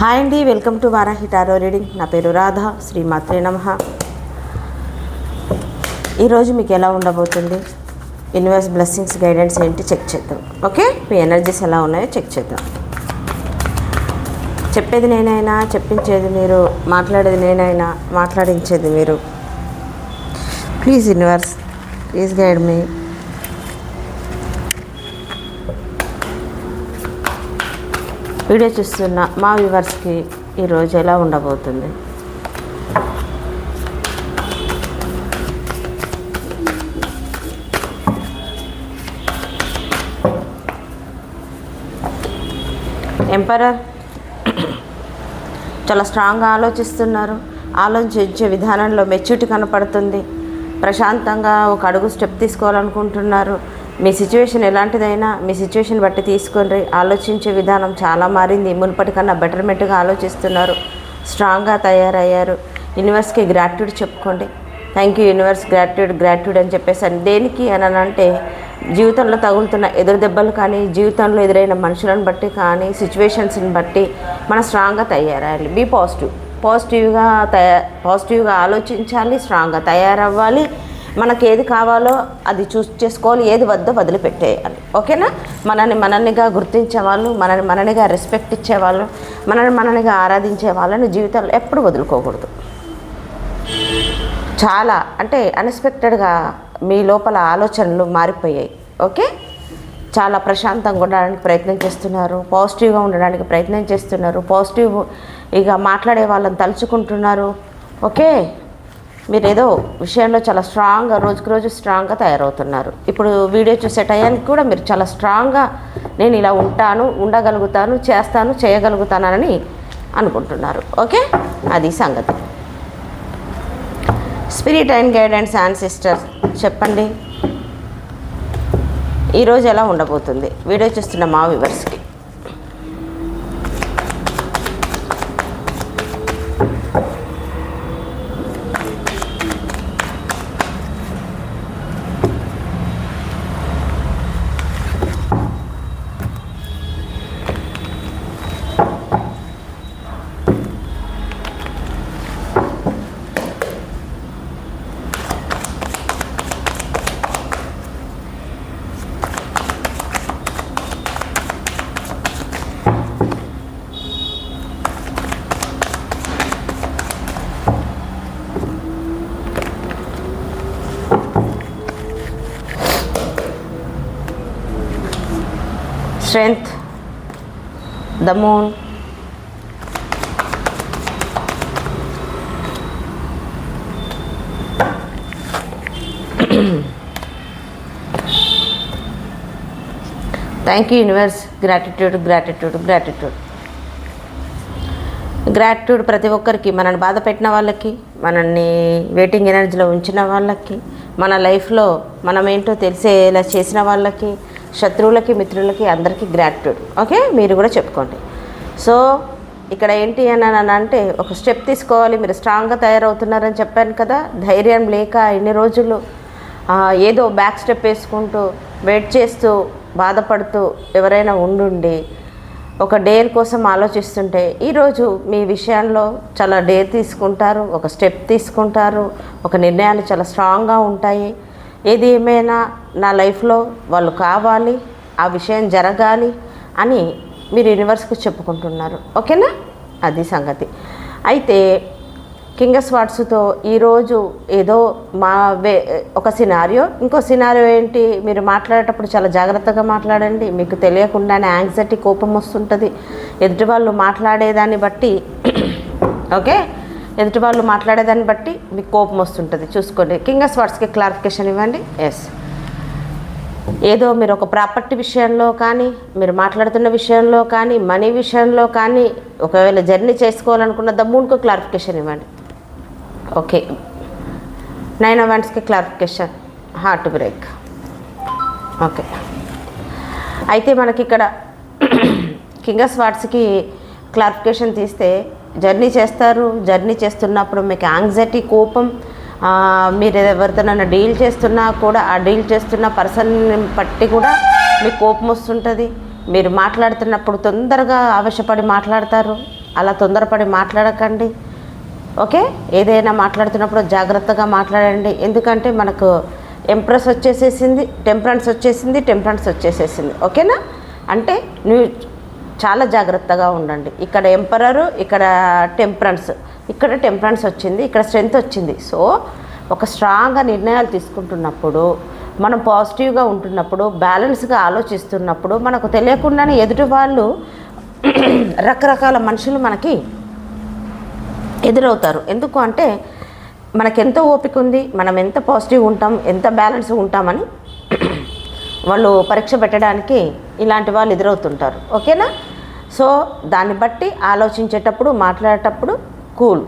Hi అండి welcome to Varahi tarot reading. నా పేరు రాధ శ్రీ మాత్రే నమ. ఈరోజు మీకు ఎలా ఉండబోతుంది? యూనివర్స్ బ్లెస్సింగ్స్ గైడెన్స్ ఏంటి చెక్ చేద్దాం. ఓకే? మీ ఎనర్జీస్ ఎలా ఉన్నాయో చెక్ చేద్దాం. చెప్పేది నేనైనా చెప్పించేది మీరు మాట్లాడేది నేనైనా మాట్లాడించేది మీరు. Please universe please guide me. Video చూస్తున్న మా వ్యూవర్స్కి ఈరోజు ఎలా ఉండబోతుంది? ఎంపరర్ చాలా స్ట్రాంగ్గా ఆలోచిస్తున్నారు. ఆలోచించే విధానంలో మెచ్యూరిటీ కనపడుతుంది. ప్రశాంతంగా ఒక అడుగు స్టెప్ తీసుకోవాలనుకుంటున్నారు. మీ సిచ్యువేషన్ ఎలాంటిదైనా మీ సిచ్యువేషన్ బట్టి తీసుకొని ఆలోచించే విధానం చాలా మారింది. మునుపటి కన్నా బెటర్మెంట్గా ఆలోచిస్తున్నారు. స్ట్రాంగ్గా తయారయ్యారు. యూనివర్స్కి గ్రాట్యూడ్ చెప్పుకోండి. Thank you universe gratitude gratitude అని చెప్పేసి దేనికి అని అంటే జీవితంలో తగులుతున్న ఎదురు దెబ్బలు కానీ జీవితంలో ఎదురైన మనుషులను బట్టి కానీ సిచ్యువేషన్స్ని బట్టి మనం స్ట్రాంగ్గా తయారయ్యాలి. బీ పాజిటివ్ పాజిటివ్గా తయా పాజిటివ్గా ఆలోచించాలి స్ట్రాంగ్గా తయారవ్వాలి. మనకి ఏది కావాలో అది చూస్ చేసుకోవాలి ఏది వద్దో వదిలిపెట్టేయాలి. ఓకేనా? మనల్ని మనల్నిగా గుర్తించే వాళ్ళు మనల్ని మననిగా రెస్పెక్ట్ ఇచ్చేవాళ్ళు మనల్ని మననిగా ఆరాధించే వాళ్ళని జీవితంలో ఎప్పుడు వదులుకోకూడదు. చాలా అంటే అన్ఎక్స్పెక్టెడ్గా మీ లోపల ఆలోచనలు మారిపోయాయి. ఓకే? చాలా ప్రశాంతంగా ఉండడానికి ప్రయత్నం చేస్తున్నారు. పాజిటివ్గా ఉండడానికి ప్రయత్నం చేస్తున్నారు. పాజిటివ్ ఇక మాట్లాడే వాళ్ళని తలుచుకుంటున్నారు. ఓకే? మీరు ఏదో విషయంలో చాలా స్ట్రాంగ్గా రోజుకు రోజు స్ట్రాంగ్గా తయారవుతున్నారు. ఇప్పుడు వీడియో చూసే టయానికి కూడా మీరు చాలా స్ట్రాంగ్గా నేను ఇలా ఉంటాను ఉండగలుగుతాను చేస్తాను చేయగలుగుతానని అనుకుంటున్నారు. ఓకే అది సంగతి. Spirit and guidance and sister చెప్పండి. ఈరోజు ఎలా ఉండబోతుంది? వీడియో చూస్తున్న మా వివర్స్కి strength the moon thank you universe gratitude gratitude gratitude gratitude ప్రతి ఒక్కరికి మనల్ని బాధ పెట్టిన వాళ్ళకి మనల్ని వెయిటింగ్ ఎనర్జీలో ఉంచిన వాళ్ళకి మన లైఫ్లో మనం ఏంటో తెలిసేలా చేసిన వాళ్ళకి శత్రువులకి మిత్రులకి అందరికీ గ్రాట్యూడ్ ఓకే మీరు కూడా చెప్పుకోండి. సో ఇక్కడ ఏంటి అని అంటే ఒక స్టెప్ తీసుకోవాలి. మీరు స్ట్రాంగ్గా తయారవుతున్నారని చెప్పాను కదా. ధైర్యం లేక ఇన్ని రోజులు ఏదో బ్యాక్ స్టెప్ వేసుకుంటూ వెయిట్ చేస్తూ బాధపడుతూ ఎవరైనా ఉండుండి ఒక డేర్ కోసం ఆలోచిస్తుంటే ఈరోజు మీ విషయంలో చాలా డేర్ తీసుకుంటారు ఒక స్టెప్ తీసుకుంటారు ఒక నిర్ణయాలు చాలా స్ట్రాంగ్గా ఉంటాయి. ఏది ఏమైనా నా లైఫ్లో వాళ్ళు కావాలి ఆ విషయం జరగాలి అని మీరు యూనివర్స్కి చెప్పుకుంటున్నారు. ఓకేనా? అది సంగతి. అయితే కింగస్ వాట్స్తో ఈరోజు ఏదో మా వే ఒక సినారియో. ఇంకో సినారియో ఏంటి? మీరు మాట్లాడేటప్పుడు చాలా జాగ్రత్తగా మాట్లాడండి. మీకు తెలియకుండానే యాంగ్జైటీ కోపం వస్తుంటుంది. ఎదుటి వాళ్ళు మాట్లాడేదాన్ని బట్టి ఓకే? ఎదుటి వాళ్ళు మాట్లాడేదాన్ని బట్టి మీకు కోపం వస్తుంటుంది. చూసుకోండి. కింగస్ వాట్స్కి క్లారిఫికేషన్ ఇవ్వండి. ఎస్ ఏదో మీరు ఒక ప్రాపర్టీ విషయంలో కానీ మీరు మాట్లాడుతున్న విషయంలో కానీ మనీ విషయంలో కానీ ఒకవేళ జర్నీ చేసుకోవాలనుకున్న దమ్మున్కు క్లారిఫికేషన్ ఇవ్వండి. ఓకే నైన్ అవాంట్స్కి క్లారిఫికేషన్ హార్ట్ బ్రేక్ ఓకే అయితే మనకి ఇక్కడ కింగస్ వాట్స్కి క్లారిఫికేషన్ తీస్తే జర్నీ చేస్తారు. జర్నీ చేస్తున్నప్పుడు మీకు యాంగ్జైటీ కోపం మీరు ఎవరితోనైనా డీల్ చేస్తున్నా కూడా ఆ డీల్ చేస్తున్న పర్సన్ బట్టి కూడా మీకు కోపం వస్తుంటుంది. మీరు మాట్లాడుతున్నప్పుడు తొందరగా ఆవేశపడి మాట్లాడతారు. అలా తొందరపడి మాట్లాడకండి. ఓకే? ఏదైనా మాట్లాడుతున్నప్పుడు జాగ్రత్తగా మాట్లాడండి. ఎందుకంటే మనకు ఎంప్రెస్ వచ్చేసేసింది టెంపరెన్స్ వచ్చేసింది టెంపరెన్స్ వచ్చేసేసింది. ఓకేనా? అంటే న్యూ చాలా జాగ్రత్తగా ఉండండి. ఇక్కడ ఎంపరరు ఇక్కడ టెంపరెన్స్ ఇక్కడ టెంపరెన్స్ వచ్చింది ఇక్కడ స్ట్రెంత్ వచ్చింది. సో ఒక స్ట్రాంగ్గా నిర్ణయాలు తీసుకుంటున్నప్పుడు మనం పాజిటివ్గా ఉంటున్నప్పుడు బ్యాలెన్స్గా ఆలోచిస్తున్నప్పుడు మనకు తెలియకుండానే ఎదుటి వాళ్ళు రకరకాల మనుషులు మనకి ఎదురవుతారు. ఎందుకు అంటే మనకెంత ఓపిక ఉంది మనం ఎంత పాజిటివ్ ఉంటాం ఎంత బ్యాలెన్స్ ఉంటామని వాళ్ళు పరీక్ష పెట్టడానికి ఇలాంటి వాళ్ళు ఎదురవుతుంటారు. ఓకేనా? సో దాన్ని బట్టి ఆలోచించేటప్పుడు మాట్లాడేటప్పుడు కూల్.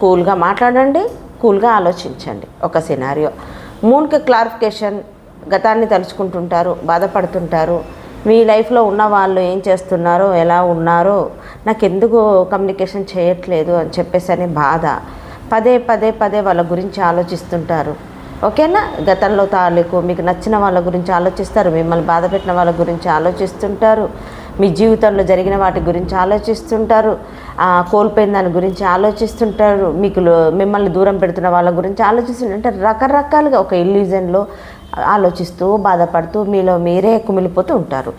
కూల్గా మాట్లాడండి కూల్గా ఆలోచించండి. ఒక సినారియో మూన్కి క్లారిఫికేషన్ గతాన్ని తలుచుకుంటుంటారు బాధపడుతుంటారు. మీ లైఫ్లో ఉన్న వాళ్ళు ఏం చేస్తున్నారో ఎలా ఉన్నారో నాకు ఎందుకు కమ్యూనికేషన్ చేయట్లేదు అని చెప్పేసి అని బాధ. పదే పదే పదే వాళ్ళ గురించి ఆలోచిస్తుంటారు. ఓకేనా? గతంలో తాలూకు మీకు నచ్చిన వాళ్ళ గురించి ఆలోచిస్తారు మిమ్మల్ని బాధ పెట్టిన వాళ్ళ గురించి ఆలోచిస్తుంటారు మీ జీవితంలో జరిగిన వాటి గురించి ఆలోచిస్తుంటారు కోల్పోయిన దాని గురించి ఆలోచిస్తుంటారు మీకు మిమ్మల్ని దూరం పెడుతున్న వాళ్ళ గురించి ఆలోచిస్తుంటారు. రకరకాలుగా ఒక ఇల్యూజన్లో ఆలోచిస్తూ బాధపడుతూ మీలో మీరే కుమిలిపోతూ ఉంటారు.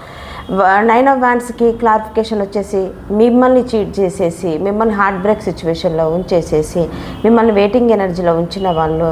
నైన్ ఆఫ్ వ్యాన్స్కి క్లారిఫికేషన్ వచ్చేసి మిమ్మల్ని చీట్ చేసేసి మిమ్మల్ని హార్ట్ బ్రేక్ సిచ్యువేషన్లో ఉంచేసేసి మిమ్మల్ని వెయిటింగ్ ఎనర్జీలో ఉంచిన వాళ్ళు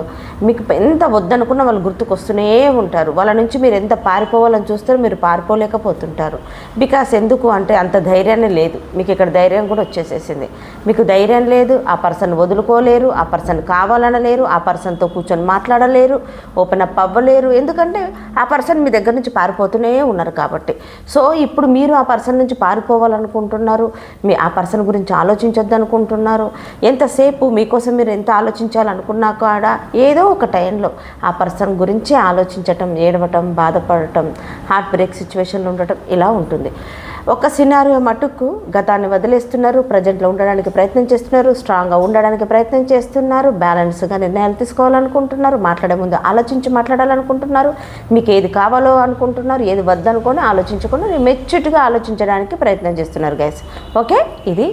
మీకు ఎంత వద్దనుకున్న వాళ్ళు గుర్తుకొస్తూనే ఉంటారు. వాళ్ళ నుంచి మీరు ఎంత పారిపోవాలని చూస్తారో మీరు పారిపోలేకపోతుంటారు. బికాస్ ఎందుకు అంటే అంత ధైర్యాన్ని లేదు. మీకు ఇక్కడ ధైర్యం కూడా వచ్చేసేసింది. మీకు ధైర్యం లేదు ఆ పర్సన్ వదులుకోలేరు ఆ పర్సన్ కావాలనలేరు ఆ పర్సన్తో కూర్చొని మాట్లాడలేరు ఓపెన్ అప్ అవ్వలేరు. ఎందుకంటే ఆ పర్సన్ మీ దగ్గర నుంచి పారిపోతూనే ఉన్నారు కాబట్టి. సో సో ఇప్పుడు మీరు ఆ పర్సన్ నుంచి పారిపోవాలనుకుంటున్నారు. మీ ఆ పర్సన్ గురించి ఆలోచించొద్దు అనుకుంటున్నారు ఎంతసేపు మీకోసం మీరు ఎంత ఆలోచించాలనుకున్నా కూడా ఏదో ఒక టైంలో ఆ పర్సన్ గురించి ఆలోచించటం ఏడవటం బాధపడటం హార్ట్ బ్రేక్ సిచ్యువేషన్లో ఉండటం ఇలా ఉంటుంది. ఒక సినారియో మటుకు గతాన్ని వదిలేస్తున్నారు ప్రజెంట్లో ఉండడానికి ప్రయత్నం చేస్తున్నారు స్ట్రాంగ్గా ఉండడానికి ప్రయత్నం చేస్తున్నారు బ్యాలెన్స్గా నిర్ణయాలు తీసుకోవాలనుకుంటున్నారు మాట్లాడే ముందు ఆలోచించి మాట్లాడాలనుకుంటున్నారు మీకు ఏది కావాలో అనుకుంటున్నారు ఏది వద్దనుకొని ఆలోచించకుండా మెచ్యూర్గా ఆలోచించడానికి ప్రయత్నం చేస్తున్నారు గైస్ ఓకే ఇది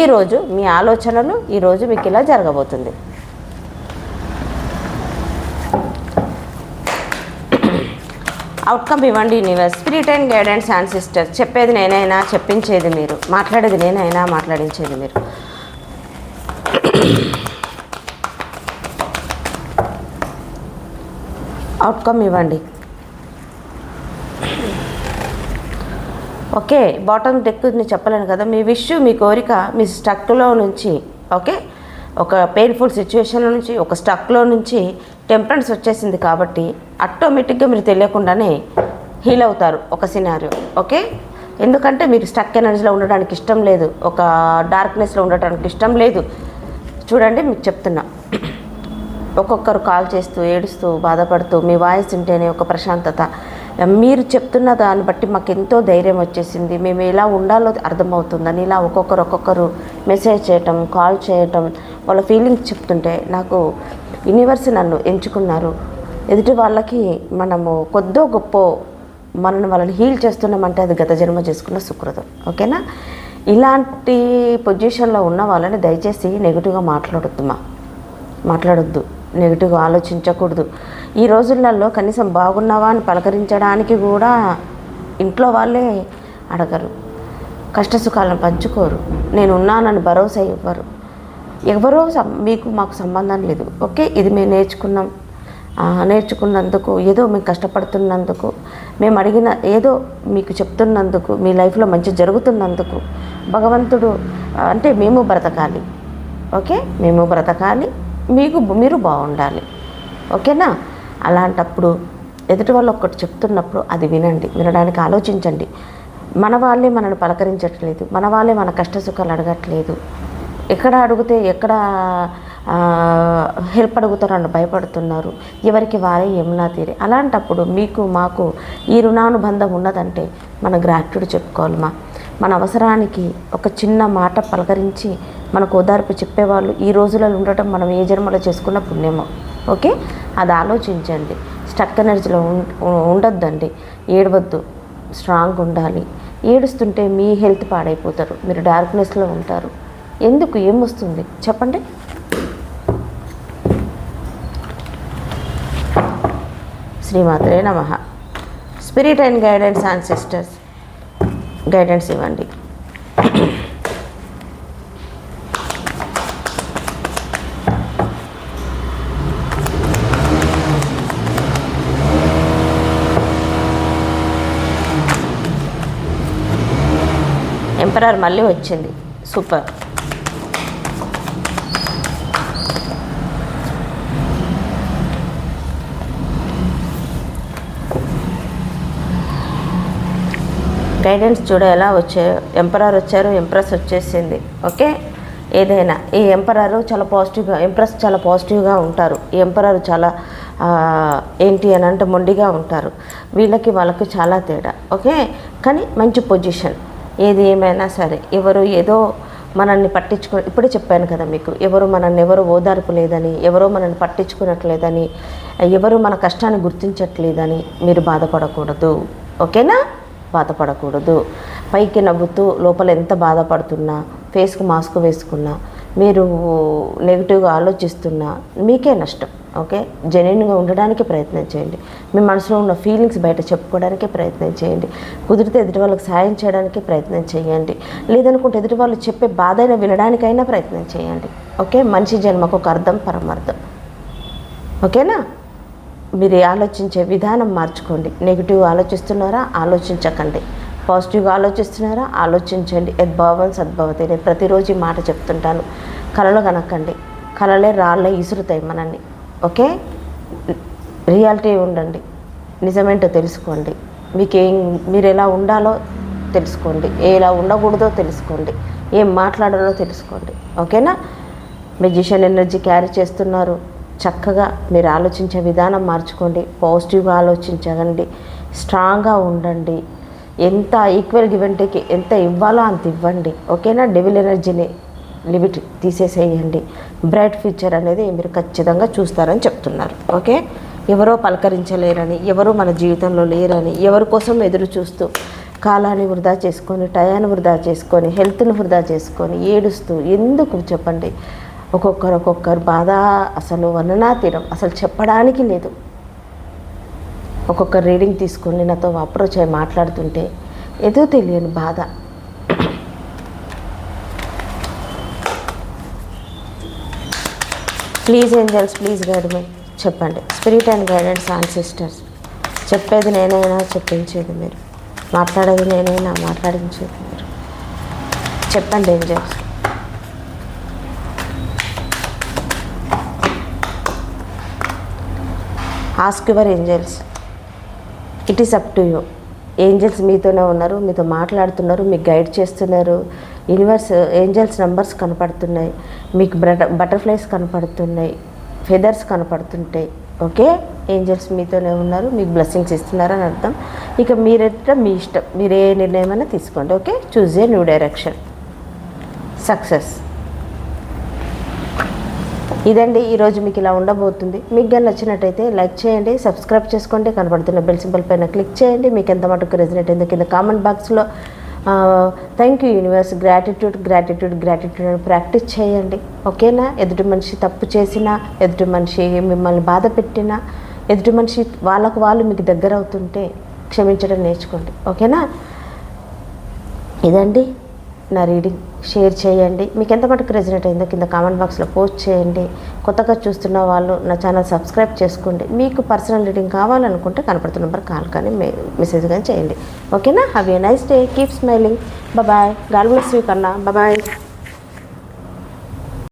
ఈరోజు మీ ఆలోచనలు ఈరోజు మీకు ఇలా జరగబోతుంది. అవుట్కమ్ ఇవ్వండి universe spirit and guidance and sister చెప్పేది నేనైనా చెప్పించేది మీరు. మాట్లాడేది నేనైనా మాట్లాడించేది మీరు. అవుట్కమ్ ఇవ్వండి. ఓకే బాటమ్ డెక్ చెప్పలేను కదా. మీ విష్ మీ కోరిక మీ స్టక్లో నుంచి. ఓకే ఒక పెయిన్ఫుల్ సిచ్యువేషన్లో నుంచి ఒక స్టక్లో నుంచి టెంపరెన్స్ వచ్చేసింది కాబట్టి ఆటోమేటిక్గా మీరు తెలియకుండానే హీల్ అవుతారు ఒక సినారియో ఓకే ఎందుకంటే మీరు స్టక్ ఎనర్జీలో ఉండడానికి ఇష్టం లేదు ఒక డార్క్నెస్లో ఉండడానికి ఇష్టం లేదు. చూడండి మీకు చెప్తున్నా. ఒక్కొక్కరు కాల్ చేస్తూ ఏడుస్తూ బాధపడుతూ మీ వాయిస్ ఉంటేనే ఒక ప్రశాంతత. మీరు చెప్తున్న దాన్ని బట్టి మాకు ఎంతో ధైర్యం వచ్చేసింది. మేము ఎలా ఉండాలో అర్థమవుతుందని ఇలా ఒక్కొక్కరు ఒక్కొక్కరు మెసేజ్ చేయటం కాల్ చేయటం వాళ్ళ ఫీలింగ్స్ చెప్తుంటే నాకు యూనివర్స్ నన్ను ఎంచుకున్నారు. ఎదుటి వాళ్ళకి మనము కొద్దో గొప్ప మనల్ని వాళ్ళని హీల్ చేస్తున్నామంటే అది గత జన్మ చేసుకున్న సుకృతం. ఓకేనా ఇలాంటి పొజిషన్లో ఉన్న వాళ్ళని దయచేసి నెగిటివ్గా మాట్లాడొద్దుమా మాట్లాడొద్దు నెగిటివ్గా ఆలోచించకూడదు. ఈ రోజులలో కనీసం బాగున్నావా అని పలకరించడానికి కూడా ఇంట్లో వాళ్ళే అడగరు. కష్టసుఖాలను పంచుకోరు. నేను ఉన్నానని భరోసా ఇవ్వరు. ఎవరో మీకు మాకు సంబంధం లేదు. ఓకే? ఇది మేము నేర్చుకున్నాం. నేర్చుకున్నందుకు ఏదో మేము కష్టపడుతున్నందుకు మేము అడిగిన ఏదో మీకు చెప్తున్నందుకు మీ లైఫ్లో మంచి జరుగుతున్నందుకు భగవంతుడు అంటే మేము బ్రతకాలి. ఓకే? మేము బ్రతకాలి. మీకు మీరు బాగుండాలి. ఓకేనా? అలాంటప్పుడు ఎదుటి వాళ్ళు ఒక్కటి చెప్తున్నప్పుడు అది వినండి. వినడానికి ఆలోచించండి. మన వాళ్ళే మనల్ని పలకరించట్లేదు. మన వాళ్ళే మన కష్ట సుఖాలు అడగట్లేదు. ఎక్కడ అడిగితే ఎక్కడ హెల్ప్ అడుగుతారని భయపడుతున్నారు. ఎవరికి వారే యమునా తీరే. అలాంటప్పుడు మీకు మాకు ఈ రుణానుబంధం ఉన్నదంటే మన గ్రాట్యూడ్ చెప్పుకోవాలి మా. మన అవసరానికి ఒక చిన్న మాట పలకరించి మనకు ఓదార్పు చెప్పేవాళ్ళు ఈ రోజులలో ఉండటం మనం ఏ జన్మలో చేసుకున్న పుణ్యమో. ఓకే? అది ఆలోచించండి. స్టక్ ఎనర్జీలో ఉం- ఉండొద్దండి. ఏడవద్దు. స్ట్రాంగ్ ఉండాలి. ఏడుస్తుంటే మీ హెల్త్ పాడైపోతారు. మీరు డార్క్నెస్లో ఉంటారు. ఎందుకు ఏమొస్తుంది? చెప్పండి. శ్రీమాత్రే నమ. Spirit and guidance and sisters guidance ఇవ్వండి. ఎంపరర్ మళ్ళీ వచ్చింది. సూపర్ గైడెన్స్ చూడ ఎలా వచ్చాయో ఎంపరర్ వచ్చారు ఎంప్రెస్ వచ్చేసింది. ఓకే ఏదైనా. ఈ ఎంపరర్ చాలా పాజిటివ్గా ఎంప్రెస్ చాలా పాజిటివ్గా ఉంటారు. ఈ ఎంపరర్ చాలా ఏంటి అని అంటే మొండిగా ఉంటారు. వీళ్ళకి వాళ్ళకి చాలా తేడా. ఓకే కానీ మంచి పొజిషన్ ఏది ఏమైనా సరే ఎవరు ఏదో మనల్ని పట్టించుకో ఇప్పుడే చెప్పాను కదా మీకు. ఎవరు మనల్ని ఎవరు ఓదార్పు లేదని ఎవరో మనల్ని పట్టించుకున్నట్లేదని ఎవరు మన కష్టాన్ని గుర్తించట్లేదని మీరు బాధపడకూడదు. ఓకేనా బాధపడకూడదు. పైకి నవ్వుతూ లోపల ఎంత బాధపడుతున్నా ఫేస్కి మాస్క్ వేసుకున్నా మీరు నెగిటివ్గా ఆలోచిస్తున్నా మీకే నష్టం ఓకే? జెన్యున్గా ఉండడానికి ప్రయత్నం చేయండి. మీ మనసులో ఉన్న ఫీలింగ్స్ బయట చెప్పుకోవడానికి ప్రయత్నం చేయండి. కుదిరితే ఎదుటి వాళ్ళకి సాయం చేయడానికి ప్రయత్నం చేయండి. లేదనుకుంటే ఎదుటి వాళ్ళు చెప్పే బాధైనా వినడానికైనా ప్రయత్నం చేయండి. ఓకే? మనిషి జన్మకు ఒక అర్థం పరమార్థం. ఓకేనా? మీరు ఆలోచించే విధానం మార్చుకోండి. నెగిటివ్ ఆలోచిస్తున్నారా? ఆలోచించకండి. పాజిటివ్గా ఆలోచిస్తున్నారా? ఆలోచించండి. యద్భావం సద్భవతి నేను ప్రతిరోజు ఈ మాట చెప్తుంటాను. కళలు కనకండి. కళలే రాళ్ళే ఇసురుతాయి మనల్ని. ఓకే? రియాలిటీ ఉండండి. నిజమేంటో తెలుసుకోండి. మీకు ఏం మీరు ఎలా ఉండాలో తెలుసుకోండి. ఎలా ఉండకూడదో తెలుసుకోండి. ఏం మాట్లాడాలో తెలుసుకోండి. ఓకేనా? మెజిషియన్ ఎనర్జీ క్యారీ చేస్తున్నారు. చక్కగా మీరు ఆలోచించే విధానం మార్చుకోండి పాజిటివ్గా ఆలోచించండి స్ట్రాంగ్గా ఉండండి. ఎంత ఈక్వల్ గివెంట్కి ఎంత ఇవ్వాలో అంత ఇవ్వండి. ఓకేనా డెవిల్ ఎనర్జీని లిమిట్ తీసేసేయండి. బ్రైట్ ఫ్యూచర్ అనేది మీరు ఖచ్చితంగా చూస్తారని చెప్తున్నారు. ఓకే ఎవరో పలకరించలేరని ఎవరో మన జీవితంలో లేరని ఎవరి కోసం ఎదురు చూస్తూ కాలాన్ని వృధా చేసుకొని టయాన్ని వృధా చేసుకొని హెల్త్ని వృధా చేసుకొని ఏడుస్తూ ఎందుకు చెప్పండి? ఒక్కొక్కరు ఒక్కొక్కరు బాధ అసలు వర్ణనాతీరం అసలు చెప్పడానికి లేదు. ఒక్కొక్క రీడింగ్ తీసుకొని నాతో అప్రోచ్ అయ్యి మాట్లాడుతుంటే ఏదో తెలియని బాధ. Please angels please guide me. చెప్పండి. Spirit and guidance on sisters. చెప్పేది నేనైనా చెప్పించేది మీరు. మాట్లాడేది నేనైనా మాట్లాడించేది మీరు. చెప్పండి angels. Ask your angels it is up to you angels మీతోనే ఉన్నారు మీతో మాట్లాడుతున్నారు మీకు గైడ్ చేస్తున్నారు. యూనివర్స్ ఏంజల్స్ నెంబర్స్ కనపడుతున్నాయి. మీకు బట బటర్ఫ్లైస్ కనపడుతున్నాయి. ఫెదర్స్ కనపడుతుంటాయి. ఓకే ఏంజల్స్ మీతోనే ఉన్నారు మీకు బ్లెస్సింగ్స్ ఇస్తున్నారని అర్థం. ఇక మీరెట్లా మీ ఇష్టం? మీరు ఏ నిర్ణయమైనా తీసుకోండి. Okay choose a new direction success ఇదండి ఈరోజు మీకు ఇలా ఉండబోతుంది. మీకు కానీ నచ్చినట్టయితే లైక్ చేయండి సబ్స్క్రైబ్ చేసుకోండి కనబడుతున్న బెల్ సింబల్ పైన క్లిక్ చేయండి. మీకు ఎంత మటుకు రెజినేట్ అయిందో కింద కామెంట్ బాక్స్లో thank you universe gratitude gratitude gratitude అని ప్రాక్టీస్ చేయండి. ఓకేనా? ఎదుటి మనిషి తప్పు చేసినా ఎదుటి మనిషి మిమ్మల్ని బాధ పెట్టినా ఎదుటి మనిషి వాళ్ళకు వాళ్ళు మీకు దగ్గర అవుతుంటే క్షమించడం నేర్చుకోండి. ఓకేనా? ఇదండి. నా రీడింగ్ షేర్ చేయండి. మీకు ఎంత మటుకు రెజినేట్ అయిందో కింద కామెంట్ బాక్స్లో పోస్ట్ చేయండి. కొత్తగా చూస్తున్న వాళ్ళు నా ఛానల్ సబ్స్క్రైబ్ చేసుకోండి. మీకు పర్సనల్ రీడింగ్ కావాలనుకుంటే కనపడుతున్న నెంబర్ కాల్ కానీ మెసేజ్ కానీ చేయండి. ఓకేనా have a nice day keep smiling bye God bless you కన్నా బాయ్